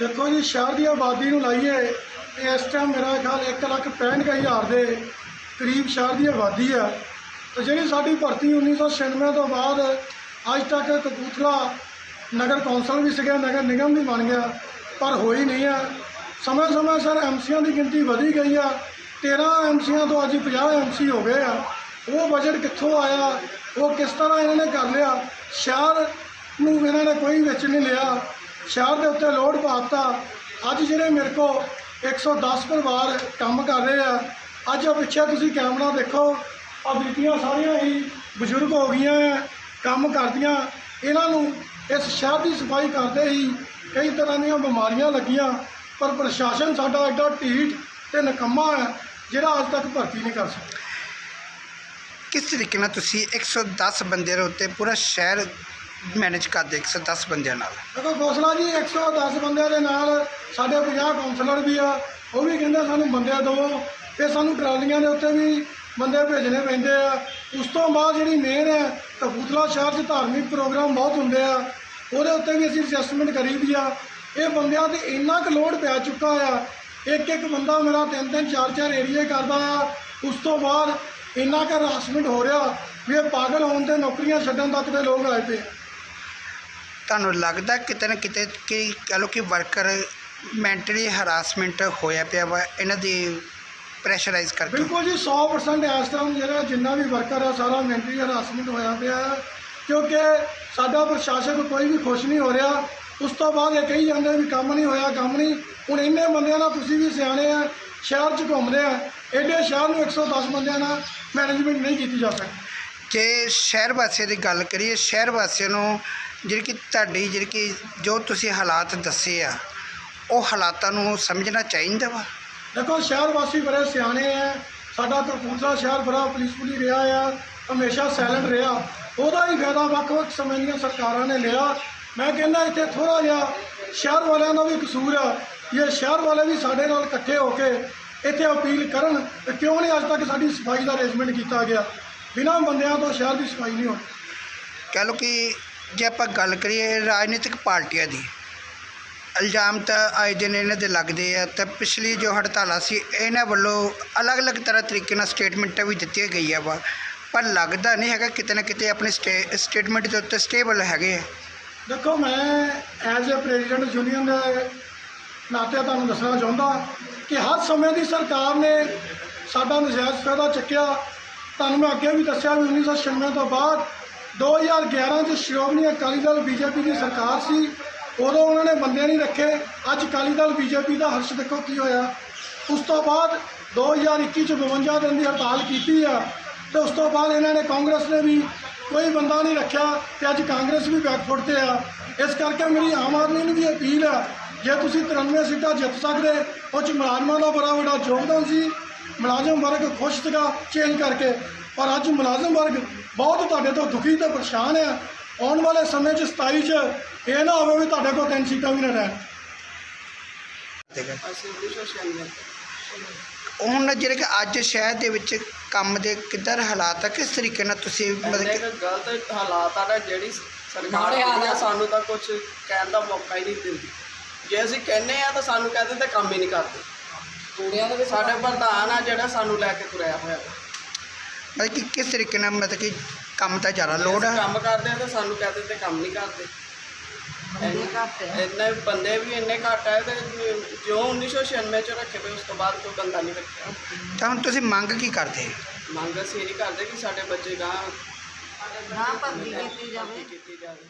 ਦੇਖੋ ਜੀ, ਸ਼ਹਿਰ ਦੀ ਆਬਾਦੀ ਨੂੰ ਲਾਈਏ ਤੇ ਇਸ ਟਾਈਮ ਮੇਰਾ ਖਿਆਲ 1 ਲੱਖ 65 ਹਜ਼ਾਰ ਦੇ ਕਰੀਬ ਸ਼ਹਿਰ ਦੀ ਆਬਾਦੀ ਆ। ਤੇ ਜਿਹੜੀ ਸਾਡੀ ਭਰਤੀ 1996 ਤੋਂ ਬਾਅਦ ਅੱਜ ਤੱਕ ਕਪੂਰਥਲਾ ਨਗਰ ਕੌਂਸਲ ਵੀ ਸੀਗਾ, ਨਗਰ ਨਿਗਮ ਵੀ ਬਣ ਗਿਆ, ਪਰ ਹੋਈ ਨਹੀਂ ਆ। ਸਮੇਂ ਸਮੇਂ ਸਰ ਐਮਸੀਆਂ ਦੀ ਗਿਣਤੀ ਵਧੀ ਗਈ ਆ। 13 ਐਮਸੀਆਂ ਤੋਂ ਅੱਜ 50 ਐਮਸੀ ਹੋ ਗਏ ਆ। ਉਹ ਬਜਟ ਕਿੱਥੋਂ ਆਇਆ, ਉਹ ਕਿਸ ਤਰ੍ਹਾਂ ਇਹਨਾਂ ਨੇ ਕਰ ਲਿਆ? ਸ਼ਹਿਰ ਨੂੰ ਇਹਨਾਂ ਨੇ ਕੋਈ ਵਿੱਚ ਨਹੀਂ ਲਿਆ। ਸ਼ਹਿਰ ਦੇ ਉੱਤੇ ਲੋਡ ਪਾਤਾ। ਅੱਜ ਜਿਹੜੇ ਮੇਰੇ ਕੋ 110 ਪਰਿਵਾਰ ਕੰਮ ਕਰ ਰਹੇ ਆ ਅੱਜ ਉਹ ਪਿੱਛੇ ਤੁਸੀਂ ਕੈਮਰਾ ਦੇਖੋ ਆ ਬੀਬੀਆਂ ਸਾਰੀਆਂ ਹੀ ਬਜ਼ੁਰਗ ਹੋ ਗਈਆਂ ਆ, ਕੰਮ ਕਰਦੀਆਂ। ਇਹਨਾਂ ਨੂੰ ਇਸ ਸ਼ਹਿਰ ਦੀ ਸਫ਼ਾਈ ਕਰਦੇ ਹੀ ਕਈ ਤਰ੍ਹਾਂ ਦੀਆਂ ਬਿਮਾਰੀਆਂ ਲੱਗੀਆਂ ਪਰ ਪ੍ਰਸ਼ਾਸਨ ਸਾਡਾ ਐਡਾ ਢੀਠ ਤੇ ਨਕੰਮਾ ਹੈ ਜਿਹੜਾ ਅੱਜ ਤੱਕ ਭਰਤੀ ਨਹੀਂ ਕਰ ਸਕਿਆ। ਕਿਸ ਤਰੀਕੇ ਨਾਲ ਤੁਸੀਂ 110 ਬੰਦੇ ਦੇ ਉੱਤੇ ਪੂਰਾ ਸ਼ਹਿਰ ਮੈਨੇਜ ਕਰਦੇ 110 ਬੰਦਿਆਂ ਨਾਲ। ਦੇਖੋ ਗੋਸਲਾ ਜੀ 110 ਬੰਦਿਆਂ ਦੇ ਨਾਲ ਸਾਡੇ 50 ਕਾਉਂਸਲਰ ਵੀ ਆ, ਉਹ ਵੀ ਕਹਿੰਦੇ ਸਾਨੂੰ ਬੰਦੇ ਦਿਓ ਤੇ ਸਾਨੂੰ ਟਰਾਲੀਆਂ ਦੇ ਉੱਤੇ ਵੀ ਬੰਦੇ ਭੇਜਣੇ ਪੈਂਦੇ ਆ। ਉਸ ਤੋਂ ਬਾਅਦ ਜਿਹੜੀ ਮੇਨ ਹੈ, ਕਪੂਰਥਲਾ ਸ਼ਹਿਰ 'ਚ ਧਾਰਮਿਕ ਪ੍ਰੋਗਰਾਮ ਬਹੁਤ ਹੁੰਦੇ ਆ। ਉਹਦੇ ਉੱਤੇ ਵੀ ਅਸੀਂ ਅਡਜਸਟਮੈਂਟ ਕਰੀ ਕਰੀਦੀ ਆ। ਇਹ ਬੰਦਿਆਂ ਤੇ ਇੰਨਾ ਕੁ ਲੋਡ ਪੈ ਚੁੱਕਾ ਆ। ਇੱਕ ਇੱਕ ਬੰਦਾ ਮੇਰਾ ਤਿੰਨ ਤਿੰਨ, ਚਾਰ ਚਾਰ ਏਰੀਏ ਕਰਦਾ ਆ। ਉਸ ਤੋਂ ਬਾਅਦ ਇੰਨਾ ਕੁ ਹਰਾਸਮੈਂਟ ਹੋ ਰਿਹਾ ਵੀ ਇਹ ਪਾਗਲ ਹੋਣ ਤੇ ਨੌਕਰੀਆਂ ਛੱਡਣ ਤੱਕ ਦੇ ਲੋਕ ਆਏ ਪਏ ਤੁਹਾਨੂੰ ਲੱਗਦਾ ਕਿਤੇ ਨਾ ਕਿਤੇ ਕਿ ਕਹ ਲਓ ਕਿ ਵਰਕਰ ਮੈਂਟਲੀ ਹਰਾਸਮੈਂਟ ਹੋਇਆ ਪਿਆ ਵਾ ਇਹਨਾਂ ਦੀ ਪ੍ਰੈਸ਼ਰਾਈਜ਼ ਕਰਕੇ ਬਿਲਕੁਲ ਜੀ 100% ਇਸ ਤਰ੍ਹਾਂ ਜਿਹੜਾ ਜਿੰਨਾ ਵੀ ਵਰਕਰ ਆ ਸਾਰਾ ਮੈਂਟਲੀ ਹਰਾਸਮੈਂਟ ਹੋਇਆ ਪਿਆ ਕਿਉਂਕਿ ਸਾਡਾ ਪ੍ਰਸ਼ਾਸਨ ਕੋਈ ਵੀ ਖੁਸ਼ ਨਹੀਂ ਹੋ ਰਿਹਾ। ਉਸ ਤੋਂ ਬਾਅਦ ਇਹ ਕਹੀ ਜਾਂਦੇ ਵੀ ਕੰਮ ਨਹੀਂ ਹੋਇਆ ਕੰਮ ਨਹੀਂ। ਹੁਣ ਇੰਨੇ ਬੰਦਿਆਂ ਨਾਲ ਤੁਸੀਂ ਵੀ ਸਿਆਣੇ ਆ ਸ਼ਹਿਰ 'ਚ ਘੁੰਮਦੇ ਆ ਐਡੇ ਸ਼ਹਿਰ ਨੂੰ 110 ਬੰਦਿਆਂ ਨਾਲ ਮੈਨੇਜਮੈਂਟ ਨਹੀਂ ਕੀਤੀ ਜਾ ਸਕਦੀ। ਜੇ ਸ਼ਹਿਰ ਵਾਸੀਆਂ ਦੀ ਗੱਲ ਕਰੀਏ ਸ਼ਹਿਰ ਵਾਸੀਆਂ ਨੂੰ ਜਿਹੜੀ ਕਿ ਤੁਹਾਡੀ ਜਿਹੜੀ ਕਿ ਜੋ ਤੁਸੀਂ ਹਾਲਾਤ ਦੱਸੇ ਆ ਉਹ ਹਾਲਾਤਾਂ ਨੂੰ ਸਮਝਣਾ ਚਾਹੀਦਾ ਵਾ? ਦੇਖੋ ਸ਼ਹਿਰ ਵਾਸੀ ਬੜੇ ਸਿਆਣੇ ਆ। ਸਾਡਾ ਕਪੂਰਥਲਾ ਸ਼ਹਿਰ ਬੜਾ ਪੀਸਫੁਲੀ ਰਿਹਾ ਆ ਹਮੇਸ਼ਾ ਸਾਇਲੈਂਟ ਰਿਹਾ। ਉਹਦਾ ਹੀ ਫਾਇਦਾ ਵੱਖ-ਵੱਖ ਸਮੇਂ ਦੀਆਂ ਸਰਕਾਰਾਂ ਨੇ ਲਿਆ। ਮੈਂ ਕਹਿੰਦਾ ਇੱਥੇ ਥੋੜਾ ਜਿਹਾ ਸ਼ਹਿਰ ਵਾਲਿਆਂ ਦਾ ਵੀ ਕਸੂਰ ਆ। ਇਹ ਸ਼ਹਿਰ ਵਾਲੇ ਵੀ ਸਾਡੇ ਨਾਲ ਇਕੱਠੇ ਹੋ ਕੇ ਇੱਥੇ ਅਪੀਲ ਕਰਨ ਕਿ ਕਿਉਂ ਨਹੀਂ ਅੱਜ ਤੱਕ ਸਾਡੀ ਸਫ਼ਾਈ ਦਾ ਅਰੇਂਜਮੈਂਟ ਕੀਤਾ ਗਿਆ? ਬਿਨਾਂ ਬੰਦਿਆਂ ਤੋਂ ਸ਼ਹਿਰ ਦੀ ਸਫ਼ਾਈ ਨਹੀਂ ਹੋਣੀ। ਕਹਿ ਲਓ ਕਿ ਜੇ ਆਪਾਂ ਗੱਲ ਕਰੀਏ ਰਾਜਨੀਤਿਕ ਪਾਰਟੀਆਂ ਦੀ, ਇਲਜ਼ਾਮ ਤਾਂ ਆਏ ਦਿਨ ਇਹਨਾਂ ਦੇ ਲੱਗਦੇ ਆ ਤਾਂ ਪਿਛਲੀ ਜੋ ਹੜਤਾਲਾਂ ਸੀ, ਇਹਨਾਂ ਵੱਲੋਂ ਅਲੱਗ-ਅਲੱਗ ਤਰ੍ਹਾਂ ਤਰੀਕੇ ਨਾਲ ਸਟੇਟਮੈਂਟਾਂ ਵੀ ਦਿੱਤੀਆਂ ਗਈਆਂ ਵਾ, ਪਰ ਲੱਗਦਾ ਨਹੀਂ ਹੈਗਾ ਕਿਤੇ ਨਾ ਕਿਤੇ ਆਪਣੇ ਸਟੇ, ਸਟੇਟਮੈਂਟ ਦੇ ਉੱਤੇ ਸਟੇਬਲ ਹੈਗੇ ਆ। ਦੇਖੋ, ਮੈਂ ਐਜ਼ ਅ ਪ੍ਰੈਜ਼ੀਡੈਂਟ ਯੂਨੀਅਨ ਦੇ ਨਾਤੇ ਤੁਹਾਨੂੰ ਦੱਸਣਾ ਚਾਹੁੰਦਾ ਕਿ ਹਰ ਸਮੇਂ ਦੀ ਸਰਕਾਰ ਨੇ ਸਾਡਾ ਨਜਾਇਜ਼ ਫਾਇਦਾ ਚੱਕਿਆ। ਤੁਹਾਨੂੰ ਮੈਂ ਅੱਗੇ ਵੀ ਦੱਸਿਆ ਵੀ 1996 ਤੋਂ ਬਾਅਦ 2011 ਚ ਸ਼੍ਰੋਮਣੀ ਅਕਾਲੀ ਦਲ ਬੀਜੇਪੀ ਦੀ ਸਰਕਾਰ ਸੀ, ਉਦੋਂ ਉਹਨਾਂ ਨੇ ਬੰਦੇ ਨਹੀਂ ਰੱਖੇ। ਅੱਜ ਅਕਾਲੀ ਦਲ ਬੀਜੇਪੀ ਦਾ ਹਰਸ਼ ਦੇਖੋ ਕੀ ਹੋਇਆ। ਉਸ ਤੋਂ ਬਾਅਦ 2021 ਚ 52 ਦਿਨ ਦੀ ਹੜਤਾਲ ਕੀਤੀ ਆ ਤੇ ਉਸ ਤੋਂ ਬਾਅਦ ਇਹਨਾਂ ਨੇ ਕਾਂਗਰਸ ਨੇ ਵੀ ਕੋਈ ਬੰਦਾ ਨਹੀਂ ਰੱਖਿਆ ਤੇ ਅੱਜ ਕਾਂਗਰਸ ਵੀ ਬੈਕਫੁੱਟ ਤੇ ਆ। ਇਸ ਕਰਕੇ ਮੇਰੀ ਆਮ ਆਦਮੀ ਨੂੰ ਵੀ ਅਪੀਲ ਆ, ਜੇ ਤੁਸੀਂ 93 ਸੀਟਾਂ ਜਿੱਤ ਸਕਦੇ, ਉਹ ਚ ਮੁਲਾਜ਼ਮਾਂ ਦਾ ਬੜਾ ਵੱਡਾ ਯੋਗਦਾਨ ਸੀ। ਮੁਲਾਜ਼ਮ ਵਰਗ ਖੁਸ਼ ਸੀਗਾ ਚੇਂਜ ਕਰਕੇ। ਪਰ ਅੱਜ ਮੁਲਾਜ਼ਮ ਵਰਗ ਬਹੁਤ ਤੁਹਾਡੇ ਤੋਂ ਦੁਖੀ ਤੇ ਪਰੇਸ਼ਾਨ ਆ ਆਉਣ ਵਾਲੇ ਸਮੇਂ 'ਚ 27 'ਚ ਇਹ ਨਾ ਹੋਵੇ ਵੀ ਤੁਹਾਡੇ ਕੋਲ ਤਿੰਨ ਸੀਟਾਂ ਵੀ ਨਾ ਰਹਿਣ। ਅਸੀਂ 1996 ਹੁਣ ਜਿਹੜੇ ਕਿ ਅੱਜ ਸ਼ਹਿਰ ਦੇ ਵਿੱਚ ਕੰਮ ਦੇ ਕਿੱਧਰ ਹਾਲਾਤ ਆ ਕਿਸ ਤਰੀਕੇ ਨਾਲ ਤੁਸੀਂ ਮਤਲਬ ਕਿ ਗਲਤ ਹਾਲਾਤ ਆ ਨਾ ਜਿਹੜੀ ਸਰਕਾਰ ਆ। ਸਾਨੂੰ ਤਾਂ ਕੁਝ ਕਹਿਣ ਦਾ ਮੌਕਾ ਹੀ ਨਹੀਂ ਦਿੰਦੀ। ਜੇ ਅਸੀਂ ਕਹਿੰਨੇ ਆ ਤਾਂ ਸਾਨੂੰ ਕਹਿੰਦੇ ਤੇ ਕੰਮ ਹੀ ਨਹੀਂ ਕਰਦੇ। ਕੂੜਿਆਂ ਦੇ ਸਾਡੇ ਪ੍ਰਧਾਨ ਆ ਜਿਹੜਾ ਸਾਨੂੰ ਲੈ ਕੇ ਤੁਰਿਆ ਹੋਇਆ। ਮਤਲਬ ਕਿ ਕਿਸ ਤਰੀਕੇ ਨਾਲ ਮਤਲਬ ਕਿ ਕੰਮ ਤਾਂ ਜ਼ਿਆਦਾ ਲੋੜ ਅਸੀਂ ਆ ਕੰਮ ਕਰਦੇ ਆ ਤਾਂ ਸਾਨੂੰ ਕਹਿੰਦੇ ਤੇ ਕੰਮ ਨਹੀਂ ਕਰਦੇ। ਬੰਦੇ ਘੱਟ ਆ। ਇੰਨੇ ਬੰਦੇ ਵੀ ਇੰਨੇ ਘੱਟ ਆਏ ਤੇ ਜੋ 1996 ਚ ਰੱਖੇ ਪਏ ਉਸ ਤੋਂ ਬਾਅਦ ਕੋਈ ਬੰਦਾ ਨਹੀਂ ਰੱਖਿਆ। ਤਾਂ ਹੁਣ ਤੁਸੀਂ ਮੰਗ ਕੀ ਕਰਦੇ? ਮੰਗ ਅਸੀਂ ਇਹ ਕਰਦੇ ਕਿ ਸਾਡੇ ਬੱਚੇ ਗਾਂ ਨਾ ਭਰਤੀ ਕੀਤੀ ਜਾਵੇ। ਕੀਤੀ ਜਾਵੇ।